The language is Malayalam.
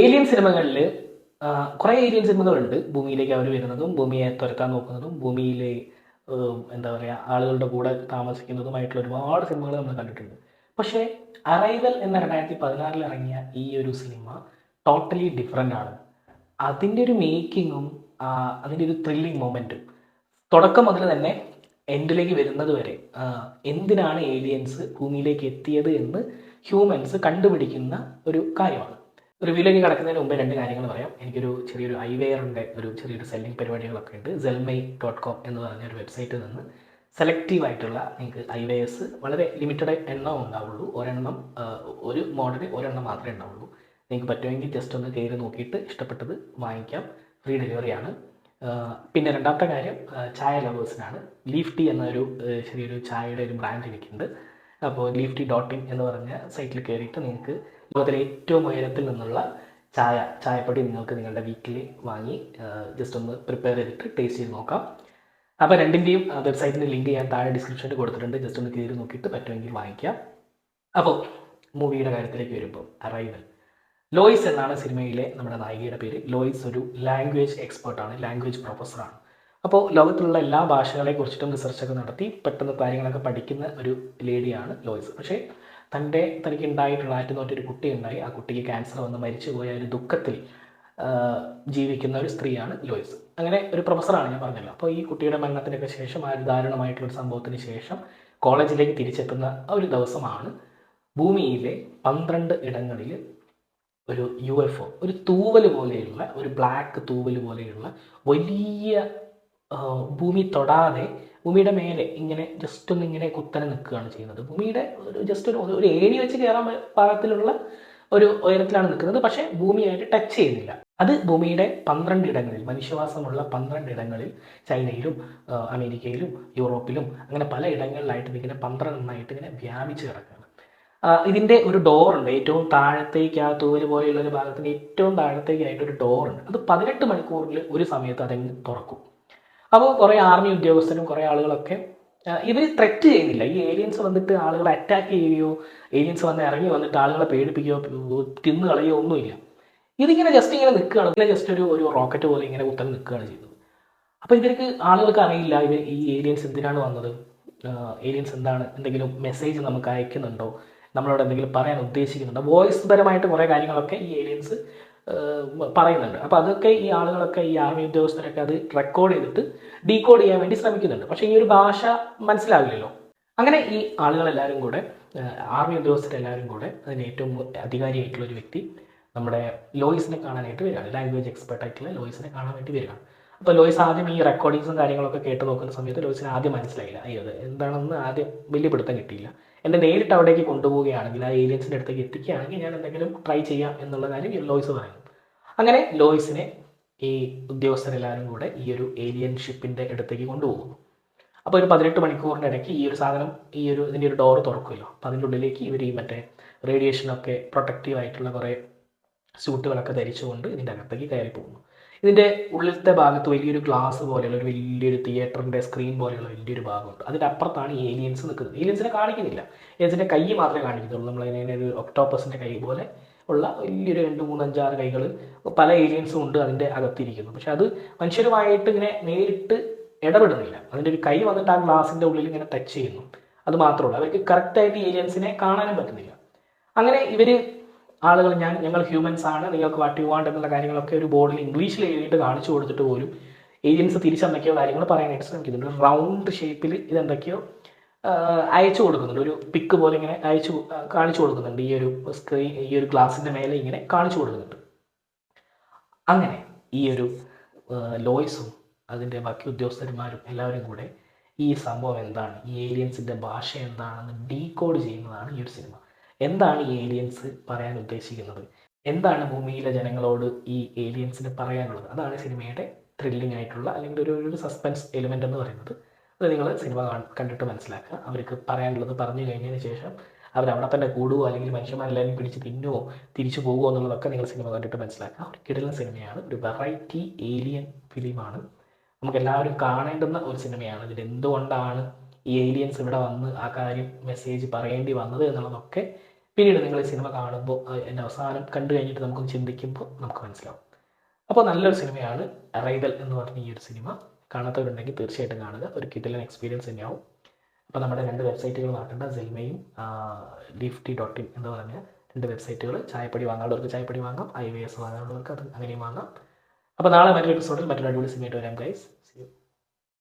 ഏലിയൻ സിനിമകളിൽ കുറേ ഏലിയൻ സിനിമകളുണ്ട് ഭൂമിയിലേക്ക് അവർ വരുന്നതും ഭൂമിയെ തുരത്താൻ നോക്കുന്നതും ഭൂമിയിലെ എന്താ പറയുക ആളുകളുടെ കൂടെ താമസിക്കുന്നതുമായിട്ടുള്ള ഒരുപാട് സിനിമകൾ നമ്മൾ കണ്ടിട്ടുണ്ട്. പക്ഷേ അറൈവൽ എന്ന രണ്ടായിരത്തി പതിനാറിൽ ഇറങ്ങിയ ഈ ഒരു സിനിമ ടോട്ടലി ഡിഫറെന്റ് ആണ്. അതിന്റെ ഒരു മേക്കിങ്ങും അതിന്റെ ഒരു ത്രില്ലിങ് മൊമെന്റും തുടക്കം മുതൽ തന്നെ എൻഡിലേക്ക് വരുന്നത് വരെ എന്തിനാണ് ഏലിയൻസ് ഭൂമിയിലേക്ക് എത്തിയത് എന്ന് ഹ്യൂമൻസ് കണ്ടുപിടിക്കുന്ന ഒരു കാര്യമാണ്. റിവ്യൂലേക്ക് കിടക്കുന്നതിന് മുമ്പ് രണ്ട് കാര്യങ്ങൾ പറയാം. എനിക്കൊരു ചെറിയൊരു ഐവെയറിന്റെ ഒരു ചെറിയൊരു സെല്ലിംഗ് പരിപാടികളൊക്കെ ഉണ്ട്. സെൽമൈ ഡോട്ട് കോം എന്ന് പറഞ്ഞ ഒരു വെബ്സൈറ്റിൽ നിന്ന് സെലക്റ്റീവ് ആയിട്ടുള്ള നിങ്ങൾക്ക് ഐവെയേഴ്സ് വളരെ ലിമിറ്റഡ് എണ്ണം ഉണ്ടാവുള്ളൂ. ഒരെണ്ണം ഒരു മോഡൽ ഒരെണ്ണം മാത്രമേ ഉണ്ടാവുള്ളൂ. നിങ്ങൾക്ക് പറ്റുമെങ്കിൽ ജസ്റ്റ് ഒന്ന് കയറി നോക്കിയിട്ട് ഇഷ്ടപ്പെട്ടത് വാങ്ങിക്കാം. ഫ്രീ ഡെലിവറിയാണ് പിന്നെ രണ്ടാമത്തെ കാര്യം ചായ ലവേഴ്സിനാണ് ലീഫ് ടീ എന്നൊരു ചെറിയൊരു ചായയുടെ ഒരു ബ്രാൻഡ് എനിക്കുണ്ട്. അപ്പോൾ ലീഫ് ടീ ഡോട്ട് ഇൻ എന്ന് പറഞ്ഞ സൈറ്റിൽ കയറിയിട്ട് നിങ്ങൾക്ക് ലോകത്തിലെ ഏറ്റവും ഉയരത്തിൽ നിന്നുള്ള ചായ ചായപ്പൊടി നിങ്ങൾക്ക് നിങ്ങളുടെ വീട്ടിൽ വാങ്ങി ജസ്റ്റ് ഒന്ന് പ്രിപ്പയർ ചെയ്തിട്ട് ടേസ്റ്റ് ചെയ്ത് നോക്കാം. അപ്പോൾ രണ്ടിന്റെയും വെബ്സൈറ്റിന്റെ ലിങ്ക് ഞാൻ താഴെ ഡിസ്ക്രിപ്ഷനിൽ കൊടുത്തിട്ടുണ്ട്. ജസ്റ്റ് ഒന്ന് കയറി നോക്കിയിട്ട് പറ്റുമെങ്കിൽ വാങ്ങിക്കാം. അപ്പോൾ മൂവിയുടെ കാര്യത്തിലേക്ക് വരുമ്പോൾ അറൈവൽ ലോയിസ് എന്നാണ് സിനിമയിലെ നമ്മുടെ നായികയുടെ പേര്. ലോയിസ് ഒരു ലാംഗ്വേജ് എക്സ്പേർട്ടാണ് ലാംഗ്വേജ് പ്രൊഫസറാണ് അപ്പോൾ ലോകത്തിലുള്ള എല്ലാ ഭാഷകളെ കുറിച്ചിട്ടും റിസർച്ചൊക്കെ നടത്തി പെട്ടെന്ന് കാര്യങ്ങളൊക്കെ പഠിക്കുന്ന ഒരു ലേഡിയാണ് ലോയിസ് പക്ഷേ തന്റെ തനിക്ക് ഉണ്ടായിട്ടുള്ള കുട്ടിയുണ്ടായി. കുട്ടി ഉണ്ടായി ആ കുട്ടിക്ക് ക്യാൻസർ വന്ന് മരിച്ചു പോയ ഒരു ദുഃഖത്തിൽ ജീവിക്കുന്ന ഒരു സ്ത്രീയാണ് ലോയിസ്. അങ്ങനെ ഒരു പ്രൊഫസറാണ് ഞാൻ പറഞ്ഞല്ലോ. അപ്പോൾ ഈ കുട്ടിയുടെ മരണത്തിനൊക്കെ ശേഷം ആ ഒരു ദാരുണമായിട്ടുള്ള സംഭവത്തിന് ശേഷം കോളേജിലേക്ക് തിരിച്ചെത്തുന്ന ഒരു ദിവസമാണ് ഭൂമിയിലെ പന്ത്രണ്ട് ഇടങ്ങളിൽ ഒരു യു എഫ് ഒ ഒരു തൂവൽ പോലെയുള്ള ഒരു ബ്ലാക്ക് തൂവൽ പോലെയുള്ള വലിയ ഭൂമി തൊടാതെ ഭൂമിയുടെ മേലെ ഇങ്ങനെ ജസ്റ്റ് ഒന്ന് ഇങ്ങനെ കുത്തനെ നിൽക്കുകയാണ് ചെയ്യുന്നത്. ഭൂമിയുടെ ഒരു ജസ്റ്റ് ഒരു ഒരു ഏണി വെച്ച് കയറാൻ പാകത്തിലുള്ള ഒരു ഉയരത്തിലാണ് നിൽക്കുന്നത്. പക്ഷേ ഭൂമിയായിട്ട് ടച്ച് ചെയ്യുന്നില്ല. അത് ഭൂമിയുടെ പന്ത്രണ്ട് ഇടങ്ങളിൽ മനുഷ്യവാസമുള്ള പന്ത്രണ്ട് ഇടങ്ങളിൽ ചൈനയിലും അമേരിക്കയിലും യൂറോപ്പിലും അങ്ങനെ പല ഇടങ്ങളിലായിട്ട് ഇങ്ങനെ പന്ത്രണ്ടെണ്ണമായിട്ട് ഇങ്ങനെ വ്യാപിച്ച് കിടക്കുകയാണ്. ഇതിന്റെ ഒരു ഡോറുണ്ട് ഏറ്റവും താഴത്തേക്ക് ആ തൂവൽ പോലെയുള്ള ഒരു ഭാഗത്തിന് ഏറ്റവും താഴത്തേക്കായിട്ട് ഒരു ഡോർ ഉണ്ട്. അത് പതിനെട്ട് മണിക്കൂറിൽ ഒരു സമയത്ത് അതങ്ങ് തുറക്കും. അപ്പോൾ കുറേ ആർമി ഉദ്യോഗസ്ഥരും കുറേ ആളുകളൊക്കെ ഇവർ ത്രെറ്റ് ചെയ്യുന്നില്ല. ഈ ഏലിയൻസ് വന്നിട്ട് ആളുകളെ അറ്റാക്ക് ചെയ്യുകയോ ഏലിയൻസ് വന്ന് ഇറങ്ങി വന്നിട്ട് ആളുകളെ പേടിപ്പിക്കുകയോ തിന്നു കളയോ ഒന്നുമില്ല. ഇതിങ്ങനെ ജസ്റ്റ് ഇങ്ങനെ നിൽക്കുകയാണ്. ഇങ്ങനെ ജസ്റ്റ് ഒരു ഒരു റോക്കറ്റ് പോലെ ഇങ്ങനെ കുത്തനെ നിൽക്കുകയാണ് ചെയ്യുന്നത് അപ്പോൾ ഇവർക്ക് ആളുകൾക്ക് അറിയില്ല ഇവർ ഈ ഏലിയൻസ് എന്തിനാണ് വന്നത്? ഏലിയൻസ് എന്താണ്? എന്തെങ്കിലും മെസ്സേജ് നമുക്ക് അയക്കുന്നുണ്ടോ? നമ്മളോട് എന്തെങ്കിലും പറയാൻ ഉദ്ദേശിക്കുന്നുണ്ടോ? വോയിസ് പരമായിട്ട് കുറേ കാര്യങ്ങളൊക്കെ ഈ ഏലിയൻസ് പറയുന്നുണ്ട്. അപ്പോൾ അതൊക്കെ ഈ ആളുകളൊക്കെ ഈ ആർമി ഉദ്യോഗസ്ഥരൊക്കെ അത് റെക്കോർഡ് ചെയ്തിട്ട് ഡീകോഡ് ചെയ്യാൻ വേണ്ടി ശ്രമിക്കുന്നുണ്ട്. പക്ഷേ ഈ ഒരു ഭാഷ മനസ്സിലാവില്ലല്ലോ. അങ്ങനെ ഈ ആളുകളെല്ലാവരും കൂടെ ആർമി ഉദ്യോഗസ്ഥരെല്ലാവരും കൂടെ അതിന് ഏറ്റവും അധികാരിയായിട്ടുള്ള ഒരു വ്യക്തി നമ്മുടെ ലോയിസിനെ കാണാനായിട്ട് വരികയാണ്. ലാംഗ്വേജ് എക്സ്പെർട്ട് ആയിട്ടുള്ള ലോയിസിനെ കാണാൻ വേണ്ടി വരികയാണ്. അപ്പോൾ ലോയിസ് ആദ്യം ഈ റെക്കോർഡിങ്സും കാര്യങ്ങളൊക്കെ കേട്ട് നോക്കുന്ന സമയത്ത് ലോയിസിന് ആദ്യം മനസ്സിലായില്ല അയ്യോ അത് എന്താണെന്ന് ആദ്യം വലിയ പിടുത്തം കിട്ടിയില്ല. എന്നെ നേരിട്ട് അവിടേക്ക് കൊണ്ടുപോവുകയാണെങ്കിൽ ആ ഏലിയൻസിന്റെ അടുത്തേക്ക് എത്തിക്കുകയാണെങ്കിൽ ഞാൻ എന്തെങ്കിലും ട്രൈ ചെയ്യാം എന്നുള്ള കാര്യം ലോയിസ് പറയുന്നു അങ്ങനെ ലോയിസിനെ ഈ ഉദ്യോഗസ്ഥരെല്ലാവരും കൂടെ ഈ ഒരു ഏലിയൻ ഷിപ്പിന്റെ അടുത്തേക്ക് കൊണ്ടുപോകുന്നു അപ്പോൾ ഒരു പതിനെട്ട് മണിക്കൂറിന്റെ ഇടയ്ക്ക് ഈ ഒരു സാധനം ഈ ഒരു ഇതിന്റെ ഒരു ഡോറ് തുറക്കുമല്ലോ. അപ്പോൾ അതിന്റെ ഉള്ളിലേക്ക് ഇവർ ഈ മറ്റേ റേഡിയേഷനൊക്കെ പ്രൊട്ടക്റ്റീവ് ആയിട്ടുള്ള കുറേ സ്യൂട്ടുകളൊക്കെ ധരിച്ചുകൊണ്ട് ഇതിന്റെ അകത്തേക്ക് കയറി പോകുന്നു ഇതിന്റെ ഉള്ളിലത്തെ ഭാഗത്ത് വലിയൊരു ഗ്ലാസ് പോലെയുള്ള ഒരു വലിയൊരു തിയേറ്ററിന്റെ സ്ക്രീൻ പോലെയുള്ള വലിയൊരു ഭാഗമുണ്ട്. അതിന്റെ അപ്പുറത്താണ് ഈ ഏലിയൻസ് നിൽക്കുന്നത്. ഏലിയൻസിനെ കാണിക്കുന്നില്ല. ഏലിയൻസിന്റെ കൈ മാത്രമേ കാണിക്കുന്നുള്ളൂ നമ്മൾ അതിനെ ഒരു ഒക്ടോപ്പസിന്റെ കൈ പോലെ ഉള്ള വലിയൊരു രണ്ട് മൂന്ന് അഞ്ചാറ് കൈകൾ പല ഏലിയൻസും ഉണ്ട് അതിന്റെ അകത്തിരിക്കുന്നു. പക്ഷെ അത് മനുഷ്യരുമായിട്ട് ഇങ്ങനെ നേരിട്ട് ഇടപെടുന്നില്ല. അതിന്റെ ഒരു കൈ വന്നിട്ട് ആ ഗ്ലാസിന്റെ ഉള്ളിൽ ഇങ്ങനെ ടച്ച് ചെയ്യുന്നു. അത് മാത്രമേ ഉള്ളൂ. അവർക്ക് കറക്റ്റായിട്ട് ഏലിയൻസിനെ കാണാനും പറ്റുന്നില്ല. അങ്ങനെ ഇവർ ആളുകൾ ഞാൻ ഞങ്ങൾ ഹ്യൂമൻസ് ആണ് നിങ്ങൾക്ക് വാട്ട് യു വാണ്ട് എന്നുള്ള കാര്യങ്ങളൊക്കെ ഒരു ബോർഡിൽ ഇംഗ്ലീഷിൽ എഴുതിയിട്ട് കാണിച്ചു കൊടുത്തിട്ട് പോലും ഏലിയൻസ് തിരിച്ചെന്തൊക്കെയോ കാര്യങ്ങൾ പറയാനായിട്ട് ശ്രമിക്കുന്നുണ്ട്. റൗണ്ട് ഷേപ്പിൽ ഇതെന്തൊക്കെയോ അയച്ചു കൊടുക്കുന്നുണ്ട്. ഒരു പിക്ക് പോലെ ഇങ്ങനെ അയച്ചു കാണിച്ചു കൊടുക്കുന്നുണ്ട്. ഈ ഒരു സ്ക്രീൻ ഈ ഒരു ഗ്ലാസിന്റെ മേലെ ഇങ്ങനെ കാണിച്ചു കൊടുക്കുന്നുണ്ട്. അങ്ങനെ ഈ ഒരു ലോയ്സും അതിന്റെ ബാക്കി ഉദ്യോഗസ്ഥന്മാരും എല്ലാവരും കൂടെ ഈ സംഭവം എന്താണ്? ഈ ഏലിയൻസിന്റെ ഭാഷ എന്താണെന്ന് ഡീകോഡ് ചെയ്യുന്നതാണ് ഈ ഒരു സിനിമ എന്താണ് ഈ ഏലിയൻസ് പറയാൻ ഉദ്ദേശിക്കുന്നത്? എന്താണ് ഭൂമിയിലെ ജനങ്ങളോട് ഈ ഏലിയൻസിന് പറയാനുള്ളത്? അതാണ് സിനിമയുടെ ത്രില്ലിംഗ് ആയിട്ടുള്ള അല്ലെങ്കിൽ ഒരു ഒരു സസ്പെൻസ് എലിമെന്റ് എന്ന് പറയുന്നത്. അത് നിങ്ങൾ സിനിമ കണ്ടിട്ട് മനസ്സിലാക്കുക. അവർക്ക് പറയാനുള്ളത് പറഞ്ഞു കഴിഞ്ഞതിന് ശേഷം അവർ അവിടെ തന്നെ കൂടുവോ അല്ലെങ്കിൽ മനുഷ്യന്മാരെല്ലാവരും പിടിച്ച് തിന്നുവോ തിരിച്ചു പോകുമോ എന്നുള്ളതൊക്കെ നിങ്ങൾ സിനിമ കണ്ടിട്ട് മനസ്സിലാക്കുക. ഒരു കിടല സിനിമയാണ്. ഒരു വെറൈറ്റി ഏലിയൻ ഫിലിമാണ് നമുക്ക് എല്ലാവരും കാണേണ്ടുന്ന ഒരു സിനിമയാണ്. ഇതിൽ എന്തുകൊണ്ടാണ് ഈ ഏലിയൻസ് ഇവിടെ വന്ന് ആ കാര്യം മെസ്സേജ് പറയേണ്ടി വന്നത് എന്നുള്ളതൊക്കെ പിന്നീട് നിങ്ങൾ ഈ സിനിമ കാണുമ്പോൾ എന്റെ അവസാനം കണ്ടു കഴിഞ്ഞിട്ട് നമുക്ക് ചിന്തിക്കുമ്പോൾ നമുക്ക് മനസ്സിലാവും. അപ്പോൾ നല്ലൊരു സിനിമയാണ് അറൈവൽ എന്ന് പറഞ്ഞ ഈ ഒരു സിനിമ. കാണാത്തവരുണ്ടെങ്കിൽ തീർച്ചയായിട്ടും കാണുക. ഒരു കിഡിലൻ എക്സ്പീരിയൻസ് തന്നെയാവും. അപ്പോൾ നമ്മുടെ രണ്ട് വെബ്സൈറ്റുകൾ നടക്കേണ്ട സെൽമയും ലിഫ്റ്റി ഡോട്ട് ഇൻ എന്ന് പറഞ്ഞ രണ്ട് വെബ്സൈറ്റുകൾ ചായപ്പൊടി വാങ്ങാനുള്ളവർക്ക് ചായപ്പൊടി വാങ്ങാം. ഐ വി എസ് വാങ്ങാനുള്ളവർക്ക് അത് അങ്ങനെയും വാങ്ങാം. അപ്പോൾ നാളെ മറ്റൊരു എപ്പിസോഡിൽ മറ്റൊരു അടിപൊളി സിനിമയായിട്ട് വരാം ഗൈസ്